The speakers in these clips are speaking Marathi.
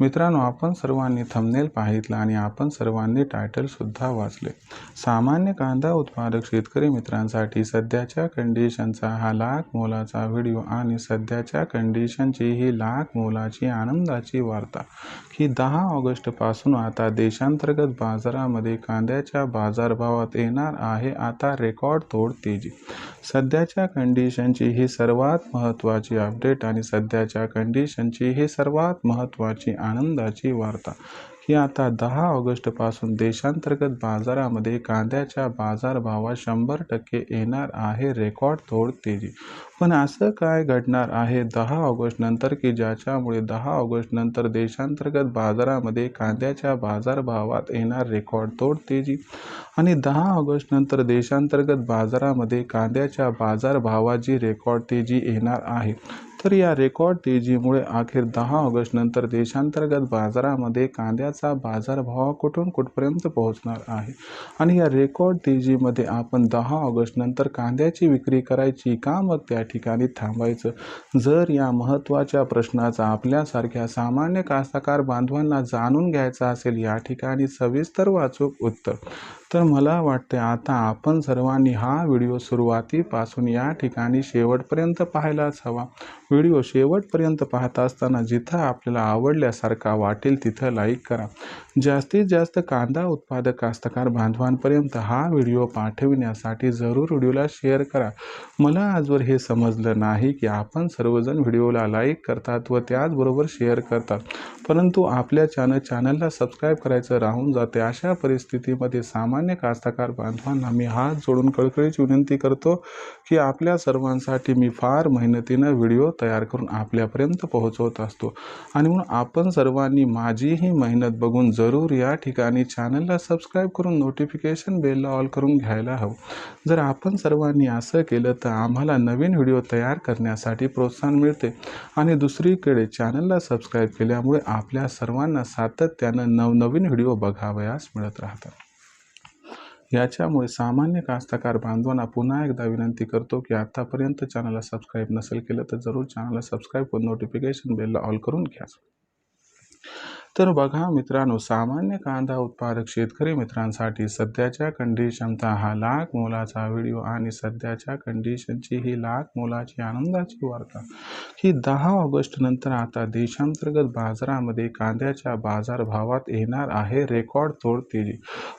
मित्रांनो आपण सर्वांनी थंबनेल पाहितला आणि आपण सर्वांनी टायटलसुद्धा वाचले. सामान्य कांदा उत्पादक शेतकरी मित्रांसाठी सध्याच्या कंडिशनचा हा लाख मोलाचा व्हिडिओ आणि सध्याच्या कंडिशनची ही लाख मोलाची आनंदाची वार्ता. की दहा ऑगस्टपासून आता देशांतर्गत बाजारामध्ये कांद्याच्या बाजारभावात येणार आहे आता रेकॉर्ड तोड तेजी. सध्याच्या कंडिशनची ही सर्वात महत्त्वाची अपडेट आणि सध्याच्या कंडिशनची ही सर्वात महत्त्वाची आनंदाची वार्ता. की आता दहा ऑगस्टपासून देशांतर्गत बाजारामध्ये कांद्याच्या बाजारभावात शंभर टक्के येणार आहे रेकॉर्ड तोड तेजी. पण असं काय घडणार आहे दहा ऑगस्ट नंतर की ज्याच्यामुळे दहा ऑगस्ट नंतर देशांतर्गत बाजारामध्ये कांद्याच्या बाजारभावात येणार रेकॉर्ड तोड तेजी? आणि दहा ऑगस्ट नंतर देशांतर्गत बाजारामध्ये कांद्याच्या बाजारभावाची रेकॉर्ड तेजी येणार आहे तर या रेकॉर्ड तेजीमुळे अखेर दहा ऑगस्ट नंतर देशांतर्गत बाजारामध्ये कांद्याचा बाजारभाव कुठून कुठपर्यंत पोहोचणार आहे? आणि या रेकॉर्ड तेजीमध्ये आपण दहा ऑगस्ट नंतर कांद्याची विक्री करायची का मग त्या ठिकाणी थांबायचं? जर या महत्त्वाच्या प्रश्नाचा आपल्यासारख्या सामान्य कास्तकार बांधवांना जाणून घ्यायचा असेल या ठिकाणी सविस्तर वाचूक उत्तर. तर मला वाटते आता आपण सर्वांनी हा व्हिडिओ सुरुवातीपासून या ठिकाणी शेवटपर्यंत पाहायलाच हवा. व्हिडिओ शेवटपर्यंत पाहत असताना जिथं आपल्याला आवडल्यासारखा वाटेल तिथं लाईक करा. जास्तीत जास्त कांदा उत्पादक कास्तकार बांधवांपर्यंत हा व्हिडिओ पाठविण्यासाठी जरूर व्हिडिओला शेअर करा. मला आजवर हे समजलं नाही की आपण सर्वजण व्हिडिओला लाईक करतात व त्याचबरोबर शेअर करतात. परंतु आपल्या चॅनल चॅनलला सबस्क्राईब करायचं राहून जाते अशा परिस्थितीमध्ये सामान्य कास्तकार बांधवांना मी हात जोडून कळकळीची विनंती करतो की आपल्या सर्वांसाठी मी फार मेहनतीनं व्हिडिओ तयार करून आपल्यापर्यंत पोहोचवत असतो. आणि म्हणून आपण सर्वांनी माझीही मेहनत बघून जरूर या ठिकाणी चॅनलला सबस्क्राईब करून नोटिफिकेशन बेलला ऑल करून घ्यायला हवं. जर आपण सर्वांनी असं केलं तर आम्हाला नवीन व्हिडिओ तयार करण्यासाठी प्रोत्साहन मिळते. आणि दुसरीकडे चॅनलला सबस्क्राईब केल्यामुळे आपल्या सर्वांना सातत्यानं नवनवीन व्हिडिओ बघावयास मिळत राहतात. याच्यामुळे सामान्य कास्तकार बांधवांना पुन्हा एकदा विनंती करतो की आतापर्यंत चॅनलला सबस्क्राईब नसेल केलं तर जरूर चॅनलला सबस्क्राईब करून नोटिफिकेशन बेलला ऑल करून घ्या. तर बघा मित्रांनो सामान्य कांदा उत्पादक शेतकरी मित्रांसाठी सध्याच्या कंडिशनचा हा लाख मोलाचा व्हिडिओ आणि सध्याच्या कंडिशनची ही लाख मोलाची आनंदाची वार्ता. ही दहा ऑगस्ट नंतर आता देशांतर्गत बाजारामध्ये कांद्याच्या बाजारभावात येणार आहे रेकॉर्ड तोड तेजी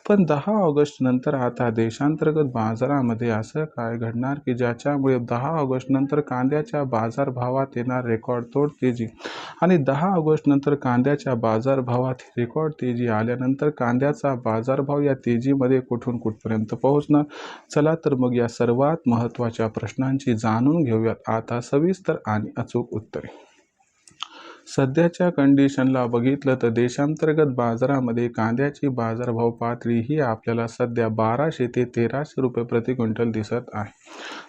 पण दहा ऑगस्ट नंतर आता देशांतर्गत बाजारामध्ये असं काय घडणार की ज्याच्यामुळे दहा ऑगस्ट नंतर कांद्याच्या बाजारभावात येणार रेकॉर्ड तोड तेजी आणि दहा ऑगस्ट नंतर कांद्याच्या बाजार बाजारभावात रेकॉर्ड तेजी आल्यानंतर कांद्याचा बाजारभाव या तेजीमध्ये कुठून कुठपर्यंत पोहोचणार? चला तर मग या सर्वात महत्त्वाच्या प्रश्नांची जाणून घेऊयात. आता सविस्तर आणि अचूक उत्तरे. सध्याच्या कंडिशनला बघितलं तर देशांतर्गत बाजारामध्ये कांद्याची बाजारभाव पातळी ही आपल्याला सध्या बाराशे ते तेराशे रुपये प्रति क्विंटल दिसत आहे.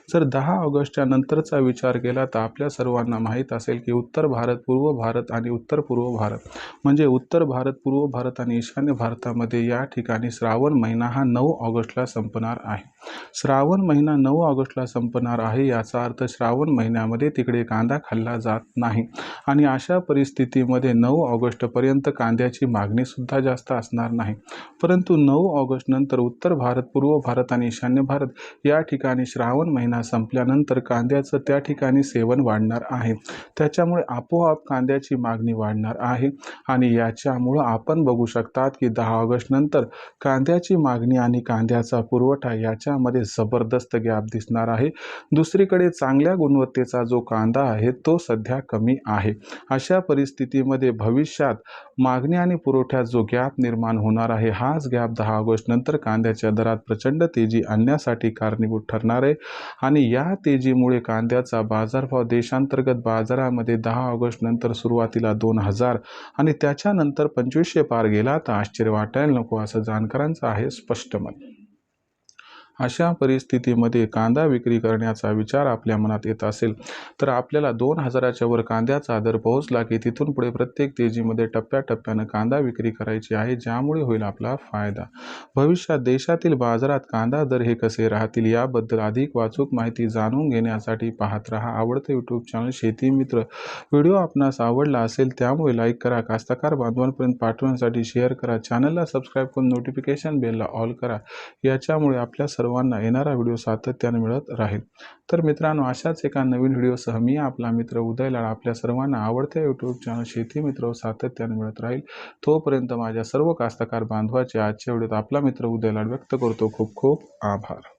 जर दहा ऑगस्टच्या नंतरचा विचार केला तर आपल्या सर्वांना माहीत असेल की उत्तर भारत पूर्व भारत आणि उत्तर पूर्व भारत. म्हणजे उत्तर भारत पूर्व भारत आणि ईशान्य भारतामध्ये या ठिकाणी श्रावण महिना हा नऊ ऑगस्टला संपणार आहे. श्रावण महिना नऊ ऑगस्टला संपणार आहे याचा अर्थ श्रावण महिन्यामध्ये तिकडे कांदा खाल्ला जात नाही. आणि अशा परिस्थितीमध्ये नऊ ऑगस्टपर्यंत कांद्याची मागणीसुद्धा जास्त असणार नाही. परंतु नऊ ऑगस्टनंतर उत्तर भारत पूर्व भारत आणि ईशान्य भारत या ठिकाणी श्रावण महिना संपल्यानंतर कांद्याचं त्या ठिकाणी सेवन वाढणार आहे. त्याच्यामुळे आपोआप कांद्याची मागणी वाढणार आहे आणि याच्यामुळं आपण बघू शकतात की दहा ऑगस्ट नंतर कांद्याची मागणी आणि कांद्याचा पुरवठा याच्यामध्ये जबरदस्त गॅप दिसणार आहे. दुसरीकडे चांगल्या गुणवत्तेचा जो कांदा आहे तो सध्या कमी आहे. अशा परिस्थितीमध्ये भविष्यात मागणी आणि पुरवठ्यात जो गॅप निर्माण होणार आहे हाच गॅप दहा ऑगस्ट नंतर कांद्याच्या दरात प्रचंड तेजी आणण्यासाठी कारणीभूत ठरणार आहे. आणि या तेजीमुळे कांद्याचा बाजारभाव देशांतर्गत बाजारामध्ये दहा ऑगस्ट नंतर सुरुवातीला दोन हजार आणि त्याच्यानंतर पंचवीसशे पार गेला तर आश्चर्य वाटायला नको असं जाणकारांचं आहे स्पष्ट मत. अशा परिस्थितीमध्ये कांदा विक्री करण्याचा विचार आपल्या मनात येत असेल तर आपल्याला दोन हजाराच्या वर कांद्याचा दर पोहोचला की तिथून पुढे प्रत्येक तेजीमध्ये टप्प्याटप्प्यानं कांदा विक्री करायची आहे ज्यामुळे होईल आपला फायदा. भविष्यात देशातील बाजारात कांदा दर हे कसे राहतील याबद्दल अधिक वाचूक माहिती जाणून घेण्यासाठी पाहत रहा आवडते यूट्यूब चॅनल शेती मित्र. व्हिडिओ आपणास आवडला असेल त्यामुळे लाईक करा कास्तकार बांधवांपर्यंत पाठवण्यासाठी शेअर करा. चॅनलला सबस्क्राईब करून नोटिफिकेशन बेलला ऑल करा. याच्यामुळे आपल्या सर्व सर्वांना येणारा व्हिडिओ सातत्याने मिळत राहील. तर मित्रांनो अशाच एका नवीन व्हिडिओसह मी आपला मित्र उदय लाड आपल्या सर्वांना आवडत्या यूट्यूब चॅनल शेती मित्र सातत्याने मिळत राहील. तोपर्यंत माझ्या सर्व कास्तकार बांधवाचे आजच्या व्हिडिओत आपला मित्र उदय लाड व्यक्त करतो. खूप खूप आभार.